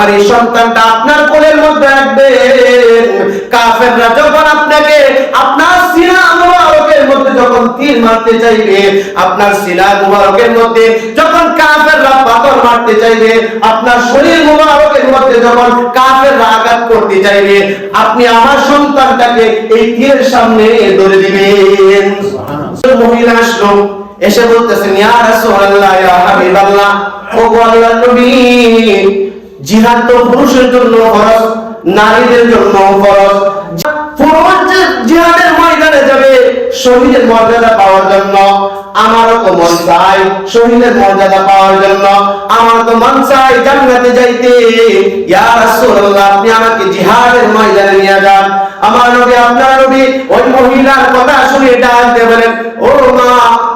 আমার এই সন্তানটা আপনার কোলের মধ্যে রাখবেন কাফেররা যখন আপনাকে আপনার সিনা মুবারকের মধ্যে যখন তীর মারতে চাইবে, আপনার সিনা মুবারকের মধ্যে যখন কাফেররা পাথর মারতে চাইবে, আপনার শরীর মুবারকের মধ্যে যখন কাফেররা আঘাত করতে চাইবে, আপনি আমার সন্তানটাকে এই তীরের সামনে ধরে দিবেন। মহিলা আসলো, এসে বলতেছেন, ইয়া রাসূলুল্লাহ, ইয়া হাবিবাল্লাহ ও আল্লাহর নবী। জিহাদ তো পুরুষের জন্য ফরজ, নারীদের জন্য ফরজ। জিহাদের ময়দানে যাবে, শহীদের মর্যাদা পাওয়ার জন্য। আমারও তো মন চাই শহীদের মর্যাদা পাওয়ার জন্য। আমার তো মন চাই জান্নাতে যাইতে। ইয়া রাসূলুল্লাহ, আপনি আমাকে জিহাদের ময়দানে নিয়ে যান। আমার নবী, আপনার নবী ওই মহিলার কথা শুনে বলেন, ও মা,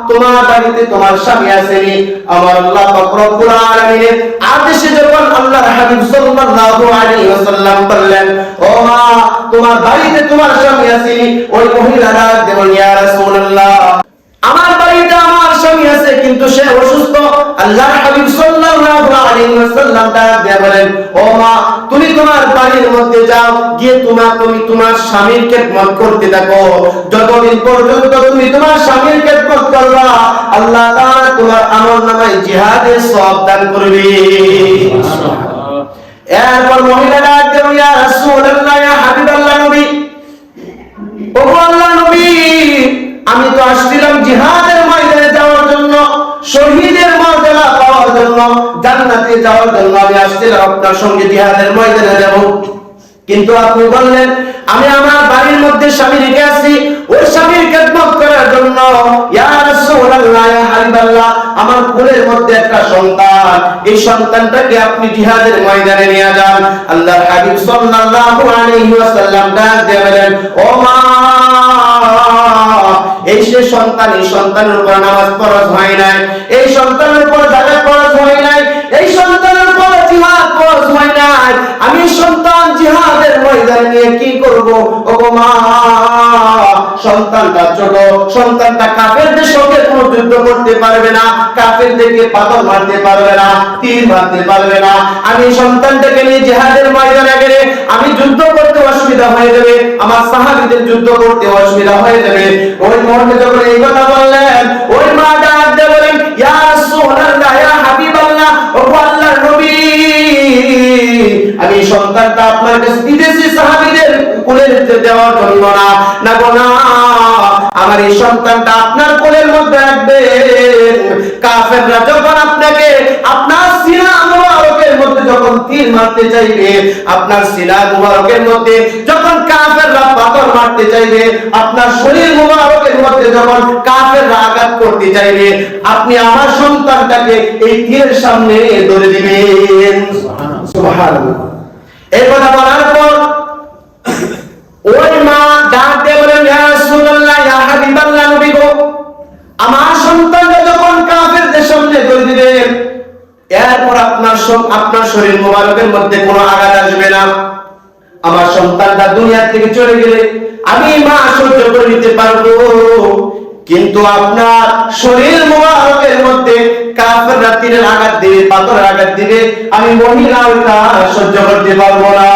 তোমার বাড়িতে তোমার স্বামী আসেনি। আমার আল্লাহ পাক রব্বুল আলামিনের আদেশে আল্লাহর হাবিব সাল্লাল্লাহু আলাইহি ওয়াসাল্লাম বললেন, ও মা, তোমার বাড়িতে তোমার স্বামী আছে ওই মহিলারা দেব ইয়া রাসূলুল্লাহ। আমার বাড়িতে আমার স্বামী আছে, কিন্তু সে অসুস্থ। আল্লাহর হাবিব সাল্লাল্লাহু আলাইহি ওয়াসাল্লাম তার বলেন, ও মা তুমি তোমার বাড়ির মধ্যে যাও, গিয়ে তোমার তুমি তোমার স্বামীর খেদমত করতে থাকো যতদিন পর্যন্ত তুমি তোমার স্বামীর খেদমত করবা, আল্লাহ তাআলা তোমার আমলনামায় জিহাদের সওয়াব দান করবে। এরপর মহিলা ডাক দিয়ে ইয়া রাসূলুল্লাহ, ইয়া হাবিবাল্লাহ নবী। ও আল্লাহ নবী, আমি তো আসছিলাম জিহাদের ময়দানে যাওয়ার জন্য, শহীদের মর্যাদা পাওয়ার জন্য। জান্নাতে যাওয়ার জন্য আমি আসছিলাম আপনার সঙ্গে জিহাদের ময়দানে যাব। কিন্তু আপনি বললেন, আমি আমার বাড়ির মধ্যে স্বামী রেখে আছি, ওই স্বামীর খেদমত করার জন্য। আমার কোলের মধ্যে একটা সন্তান, এই সন্তানটাকে আপনি জিহাদের ময়দানে নিয়ে যান। আল্লাহর হাবিব সাল্লাল্লাহু আলাইহি ওয়াসাল্লাম ডাক দিয়ে বলেন, ও মা, এই সে সন্তান, এই সন্তানের উপর নামাজ ফরজ হয় নাই, এই সন্তানের উপর নিয়ে কি করব? মা, সন্তানটা ছোট, সন্তানটা কাফেরদের সঙ্গে কোনো যুদ্ধ করতে পারবে না, কাফেরদেরকে পাথর মারতে পারবে না, তীর মারতে পারবে না। আমি সন্তানটাকে নিয়ে জিহাদের ময়দানে গেলে আমি যুদ্ধ করতে অসুবিধা হয়ে যাবে, আমার সাহাবীদের যুদ্ধ করতে অসুবিধা হয়ে যাবে। ওই মুহূর্তে যখন এই কথা বললেন, ওই মা ডাক বলেন, ইয়া ইয়া হাবিবাল্লাহ ও আল্লাহর নবী, আমি সন্তানটা আপনার কাছে সাহাবীদের কোলে দেওয়ার জন্য না। না গো না আমার এই সন্তানটা আপনার কোলের মধ্যে রাখবেন কাফেররা যখন আপনাকে আপনার সিনা মুবারকের মধ্যে যখন তীর মারতে চাইবে আপনার সিনা মুবারকের মধ্যে যখন কাফেররা পাথর মারতে চাইবে আপনার শরীর মুবারকের মধ্যে যখন কাফেররা আঘাত করতে চাইবে আপনি আমার সন্তানটাকে এই তীরের সামনে ধরে দিবেন। সুবহানাল্লাহ। এই কথা বলার এরপর আপনার আপনার শরীর মোবারকের মধ্যে কোনো আঘাত আসবে না। আমার সন্তানটা দুনিয়া থেকে চলে গেলে আমি মা সহ্য করে নিতে পারব। কিন্তু আপনার শরীর মোবারকের মধ্যে কাফের রাত্রির আঘাত দিবে, পাথরের আঘাত দিবে। আমি মহিলা সহ্য করতে পারব না।